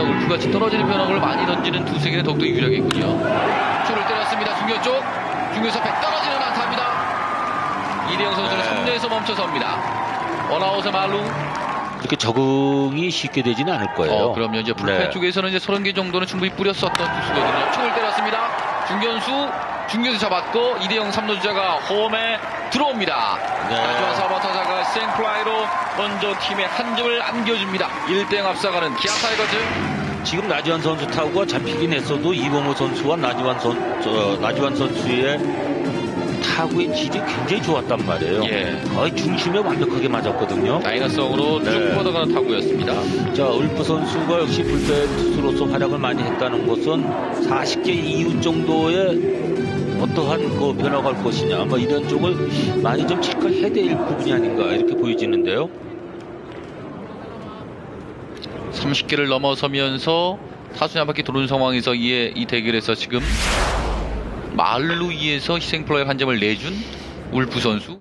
자, 울프같이 떨어지는 변화를 많이 던지는 두 세계는 더욱더 유리하겠군요. 초를 때렸습니다. 중견 쪽. 중견에서 백 떨어지는 안타입니다. 이대영 선수는 네. 3루에서 멈춰섭니다. 원아웃의 말루. 그렇게 적응이 쉽게 되지는 않을 거예요. 어, 그럼요. 이제 불펜 네. 쪽에서는 이제 30개 정도는 충분히 뿌렸었던 투수거든요. 총을 때렸습니다. 중견수, 중견수 잡았고, 이대영 3루 주자가 홈에 들어옵니다. 네. 나주한 사바타자가 생플라이로 먼저 팀에 한 점을 안겨줍니다. 1대0 앞서가는 기아 타이거즈. 지금 나지완 선수 타구가 잡히긴 했어도 이범호 선수와 나지완 선 저, 나지완 선수의 타구의 질이 굉장히 좋았단 말이에요. 예. 거의 중심에 완벽하게 맞았거든요. 다이너스으로 네. 쭉 뻗어가는 타구였습니다. 자, 울프 선수가 역시 불펜 투수로서 활약을 많이 했다는 것은 40개 이후 정도의 어떠한 그 변화가 올 것이냐, 뭐 이런 쪽을 많이 좀 체크해야 될 부분이 아닌가 이렇게 보여지는데요. 30개를 넘어서면서 타순이 한 바퀴 도는 상황에서 이에 이 대결에서 지금 말루이에서 희생플라이 한 점을 내준 울프 선수